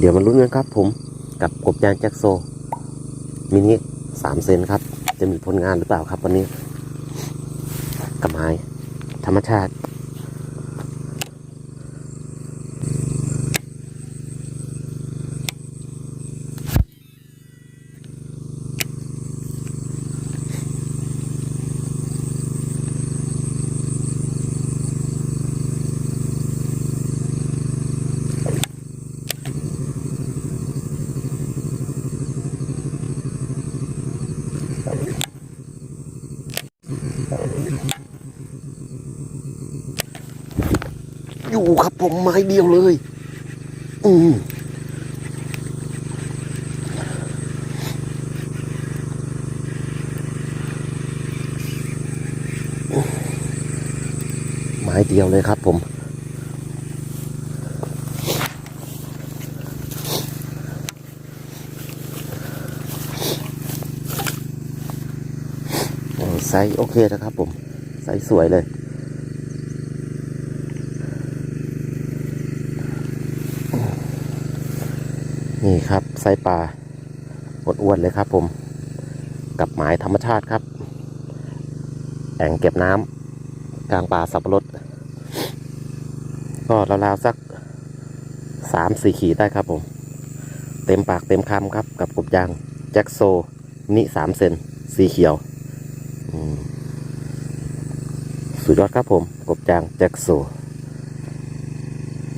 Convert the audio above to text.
เดี๋ยวมาลุ้นกันครับผมกับกบยางแจ็คโซมินิสามเซนครับ จะมีผลงานหรือเปล่าครับวันนี้กับไม้ธรรมชาติ อยู่ครับผมไม้เดียวเลย อืมไม้เดียวเลยครับผมไซส์โอเคนะครับผม ไซส์สวยเลย นี่ ครับไส้ปลาอ้วนๆเลยครับ ผม กับหมายธรรมชาติครับ แอ่งเก็บน้ำกลางป่าสับปะรดก็ราวๆสักสามสี่ขีดได้ครับผม เต็มปากเต็มคำครับ กับกบยางแจ็คโซนิสามเซนสีเขียวสุดยอดครับผม กบยางแจ็คโซ